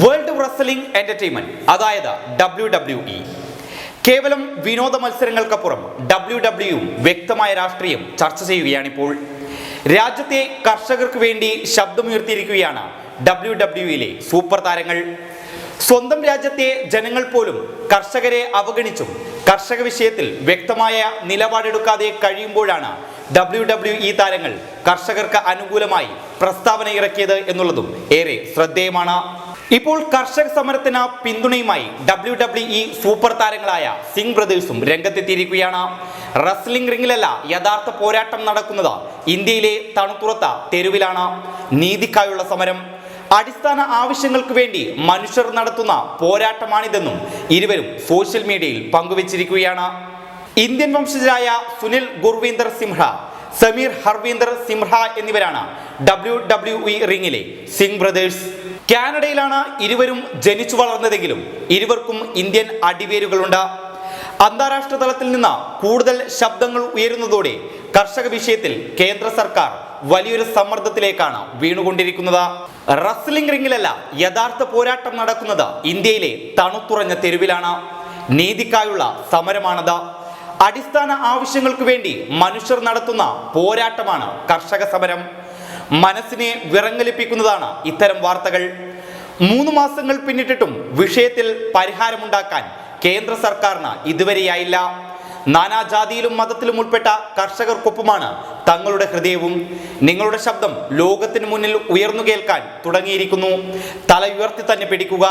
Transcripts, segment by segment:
World wrestling entertainment അതായത് W W E കേവലം വിനോദ മത്സരങ്ങൾക്കപ്പുറം ഡബ്ല്യു ഡബ്ല്യു വ്യക്തമായ രാഷ്ട്രീയം ചർച്ച ചെയ്യുകയാണിപ്പോൾ. രാജ്യത്തെ കർഷകർക്ക് വേണ്ടി ശബ്ദമുയർത്തിയിരിക്കുകയാണ് ഡബ്ല്യു ഡബ്ല്യുയിലെ സൂപ്പർ താരങ്ങൾ. സ്വന്തം രാജ്യത്തെ ജനങ്ങൾ പോലും കർഷകരെ അവഗണിച്ചും കർഷക വിഷയത്തിൽ വ്യക്തമായ നിലപാടെടുക്കാതെ കഴിയുമ്പോഴാണ് ഡബ്ല്യു ഡബ്ല്യു ഇ താരങ്ങൾ കർഷകർക്ക് അനുകൂലമായി പ്രസ്താവന ഇറക്കിയത് എന്നുള്ളതും ഏറെ ശ്രദ്ധേയമാണ്. ഇപ്പോൾ കർഷക സമരത്തിന് പിന്തുണയുമായി ഡബ്ല്യു ഡബ്ല്യു ഇ സൂപ്പർ താരങ്ങളായ സിംഗ് ബ്രദേഴ്സും രംഗത്തെത്തിയിരിക്കുകയാണ്. റസ്ലിംഗ് റിംഗിലല്ല യഥാർത്ഥ പോരാട്ടം നടക്കുന്നത് ഇന്ത്യയിലെ തണുത്തുറത്ത തെരുവിലാണ് നീതിക്കായുള്ള സമരം. അടിസ്ഥാന ആവശ്യങ്ങൾക്ക് വേണ്ടി മനുഷ്യർ നടത്തുന്ന പോരാട്ടമാണിതെന്നും ഇരുവരും സോഷ്യൽ മീഡിയയിൽ പങ്കുവച്ചിരിക്കുകയാണ്. ഇന്ത്യൻ വംശജരായ സുനിൽ ഗുർവീന്ദർ സിംഹ സമീർ ഹർവീന്ദർ സിംഹ എന്നിവരാണ് ഡബ്ല്യു ഡബ്ല്യു ഇ റിംഗിലെ സിംഗ് ബ്രദേഴ്സ്. കാനഡയിലാണ് ഇരുവരും ജനിച്ചു വളർന്നതെങ്കിലും ഇരുവർക്കും ഇന്ത്യൻ അടിവേരുകളുണ്ട്. അന്താരാഷ്ട്ര തലത്തിൽ നിന്ന് കൂടുതൽ ശബ്ദങ്ങൾ ഉയരുന്നതോടെ കർഷക വിഷയത്തിൽ കേന്ദ്ര സർക്കാർ വലിയൊരു സമ്മർദ്ദത്തിലേക്കാണ് വീണുകൊണ്ടിരിക്കുന്നത്. റസ്ലിംഗ് റിംഗിലല്ല യഥാർത്ഥ പോരാട്ടം നടക്കുന്നത് ഇന്ത്യയിലെ തണുത്തുറഞ്ഞ തെരുവിലാണ്. നീതിക്കായുള്ള സമരമാണത്. അടിസ്ഥാന ആവശ്യങ്ങൾക്ക് വേണ്ടി മനുഷ്യർ നടത്തുന്ന പോരാട്ടമാണ് കർഷക സമരം. മനസ്സിനെ വിറങ്ങലിപ്പിക്കുന്നതാണ് ഇത്തരം വാർത്തകൾ. മൂന്ന് മാസങ്ങൾ പിന്നിട്ടിട്ടും വിഷയത്തിൽ പരിഹാരമുണ്ടാക്കാൻ കേന്ദ്ര സർക്കാരിന് ഇതുവരെയായില്ല. നാനാജാതിയിലും മതത്തിലും ഉൾപ്പെട്ട കർഷകർക്കൊപ്പമാണ് തങ്ങളുടെ ഹൃദയവും. നിങ്ങളുടെ ശബ്ദം ലോകത്തിന് മുന്നിൽ ഉയർന്നു കേൾക്കാൻ തുടങ്ങിയിരിക്കുന്നു. തല ഉയർത്തി തന്നെ പിടിക്കുക.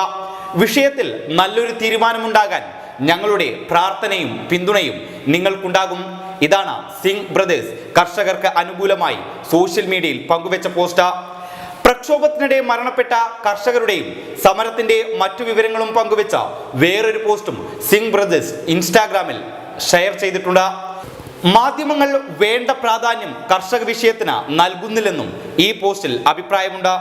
വിഷയത്തിൽ നല്ലൊരു തീരുമാനമുണ്ടാകാൻ ഞങ്ങളുടെ പ്രാർത്ഥനയും പിന്തുണയും നിങ്ങൾക്കുണ്ടാകും. ഇതാണ് സിംഗ് ബ്രദേഴ്സ്. കർഷകർക്ക് അനുകൂലമായി സോഷ്യൽ മീഡിയയിൽ പങ്കുവെച്ച പോസ്റ്റ് പ്രക്ഷോഭത്തിനിടെ മരണപ്പെട്ട കർഷകരുടെയും സമരത്തിന്റെ മറ്റു വിവരങ്ങളും പങ്കുവെച്ച വേറൊരു പോസ്റ്റും സിംഗ് ബ്രദേഴ്സ് ഇൻസ്റ്റാഗ്രാമിൽ ഷെയർ ചെയ്തിട്ടുണ്ട്. മാധ്യമങ്ങൾ വേണ്ട പ്രാധാന്യം കർഷക വിഷയത്തിന് നൽകുന്നില്ലെന്നും ഈ പോസ്റ്റിൽ അഭിപ്രായമുണ്ട്.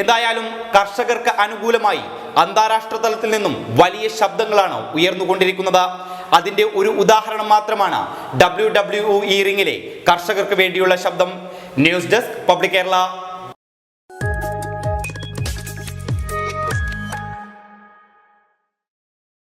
എന്തായാലും കർഷകർക്ക് അനുകൂലമായി അന്താരാഷ്ട്ര തലത്തിൽ നിന്നും വലിയ ശബ്ദങ്ങളാണ് ഉയർന്നുകൊണ്ടിരിക്കുന്നത്. അതിന്റെ ഒരു ഉദാഹരണം മാത്രമാണ് ഡബ്ല്യു ഡബ്ല്യു ഇ കർഷകർക്ക് വേണ്ടിയുള്ള ശബ്ദം. News desk public Kerala.